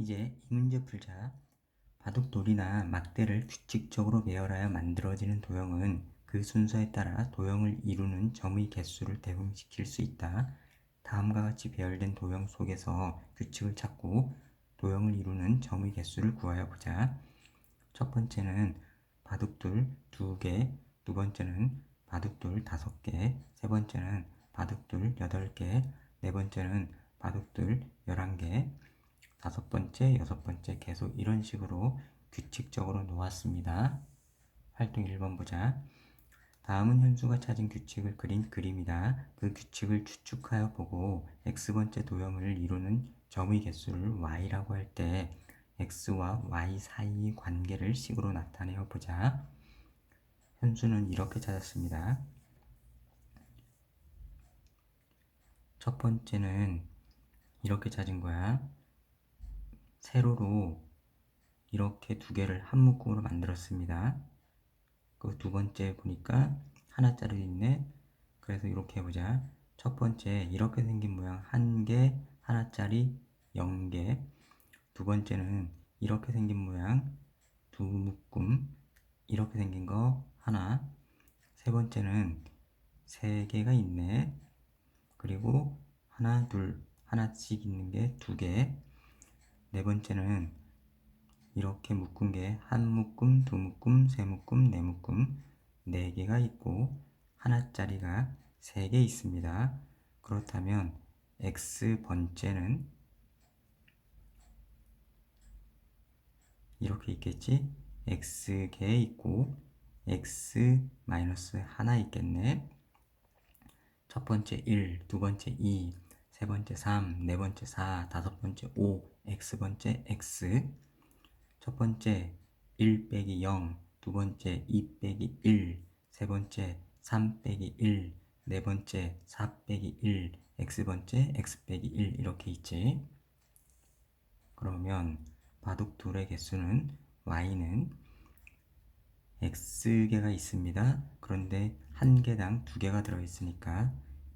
이제 이 문제 풀자. 바둑돌이나 막대를 규칙적으로 배열하여 만들어지는 도형은 그 순서에 따라 도형을 이루는 점의 개수를 대응시킬 수 있다. 다음과 같이 배열된 도형 속에서 규칙을 찾고 도형을 이루는 점의 개수를 구하여 보자. 첫 번째는 바둑돌 두 개, 두 번째는 바둑돌 다섯 개, 세 번째는 바둑돌 여덟 개, 네 번째는 바둑돌 열한 개, 다섯 번째, 여섯 번째 계속 이런 식으로 규칙적으로 놓았습니다. 활동 1번 보자. 다음은 현수가 찾은 규칙을 그린 그림이다. 그 규칙을 추측하여 보고 x번째 도형을 이루는 점의 개수를 y라고 할 때 x와 y 사이의 관계를 식으로 나타내어 보자. 현수는 이렇게 찾았습니다. 첫 번째는 이렇게 찾은 거야. 세로로 이렇게 두 개를 한 묶음으로 만들었습니다. 그 두 번째 보니까 하나짜리 있네. 그래서 이렇게 해보자. 첫 번째 이렇게 생긴 모양 한 개, 하나짜리 0개. 두 번째는 이렇게 생긴 모양 두 묶음 이렇게 생긴 거 하나. 세 번째는 세 개가 있네. 그리고 하나, 둘, 하나씩 있는 게 두 개. 네 번째는 이렇게 묶은 게 한 묶음, 두 묶음, 세 묶음, 네 묶음, 네 개가 있고 하나짜리가 세 개 있습니다. 그렇다면 x 번째는 이렇게 있겠지? x 개 있고 x 마이너스 하나 있겠네. 첫 번째 1, 두 번째 2, 세 번째 3, 네 번째 4, 다섯 번째 5, x 번째 x. 첫 번째 1 빼기 0, 두 번째 2 빼기 1, 세 번째 3 빼기 1, 네 번째 4 빼기 1, x 번째 x 빼기 1 이렇게 있지. 그러면 바둑 둘의 개수는 y는 x개가 있습니다. 그런데 한 개당 두 개가 들어있으니까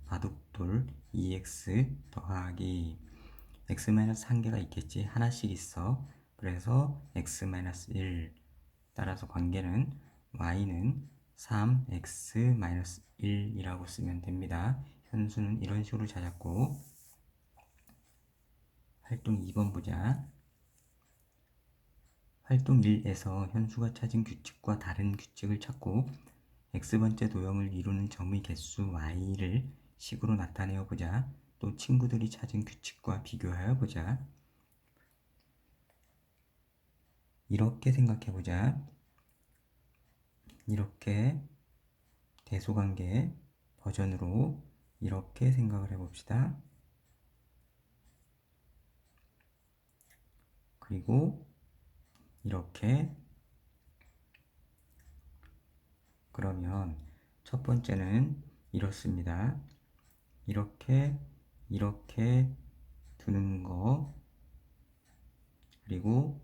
바둑돌 2x 더하기 x-1개가 있겠지. 하나씩 있어. 그래서 x-1 따라서 관계는 y는 3x-1이라고 쓰면 됩니다. 현수는 이런 식으로 찾았고 활동 2번 보자. 활동 1에서 현수가 찾은 규칙과 다른 규칙을 찾고 x번째 도형을 이루는 점의 개수 y를 식으로 나타내어 보자. 또 친구들이 찾은 규칙과 비교하여 보자. 이렇게 생각해 보자. 이렇게 대소관계 버전으로 이렇게 생각을 해 봅시다. 그리고 이렇게 그러면 첫 번째는 이렇습니다. 이렇게 이렇게 두는 거. 그리고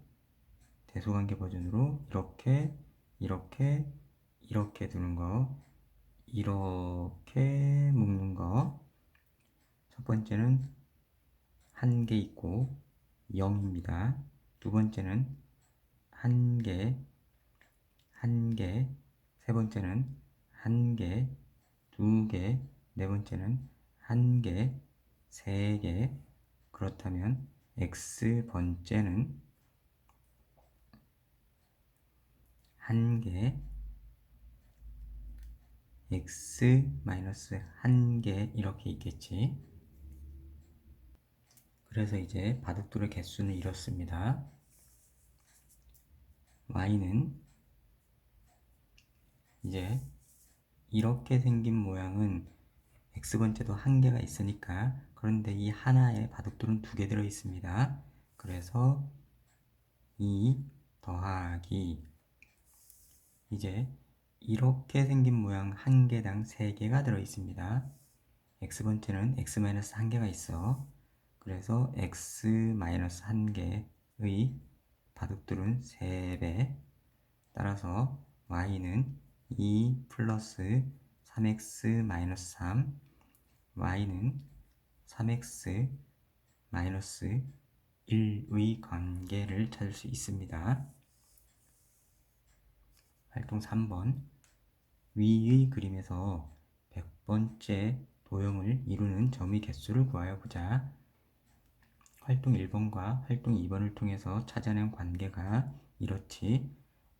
대소관계 버전으로 이렇게 이렇게 이렇게 두는 거. 이렇게 묶는 거. 첫 번째는 한 개 있고 0입니다. 두 번째는 한 개, 한 개, 세 번째는 한 개, 두 개, 네 번째는 한 개, 세 개. 그렇다면 x 번째는 한 개, x 마이너스 한 개 이렇게 있겠지. 그래서 이제 바둑돌의 개수는 이렇습니다. y는 이제 이렇게 생긴 모양은 x번째도 한 개가 있으니까 그런데 이 하나에 바둑돌은 두 개 들어 있습니다. 그래서 2 더하기 이제 이렇게 생긴 모양 한 개당 세 개가 들어 있습니다. x번째는 x-한 개가 있어. 그래서 x-한 개의 바둑돌은 3배 따라서 y는 2 플러스 3x 마이너스 3 y는 3x 마이너스 1의 관계를 찾을 수 있습니다. 활동 3번 위의 그림에서 100번째 도형을 이루는 점의 개수를 구하여 보자. 활동 1번과 활동 2번을 통해서 찾아낸 관계가 이렇지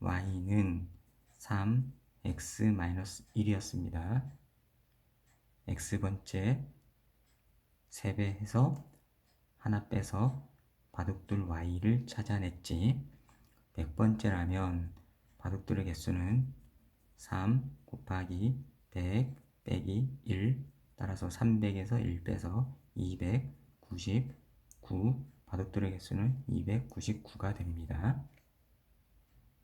y는 3, x-1이었습니다. x번째 3배 해서 하나 빼서 바둑돌 y를 찾아냈지. 100번째라면 바둑돌의 개수는 3 곱하기 100 빼기 1 따라서 300에서 1 빼서 299 바둑돌의 개수는 299가 됩니다.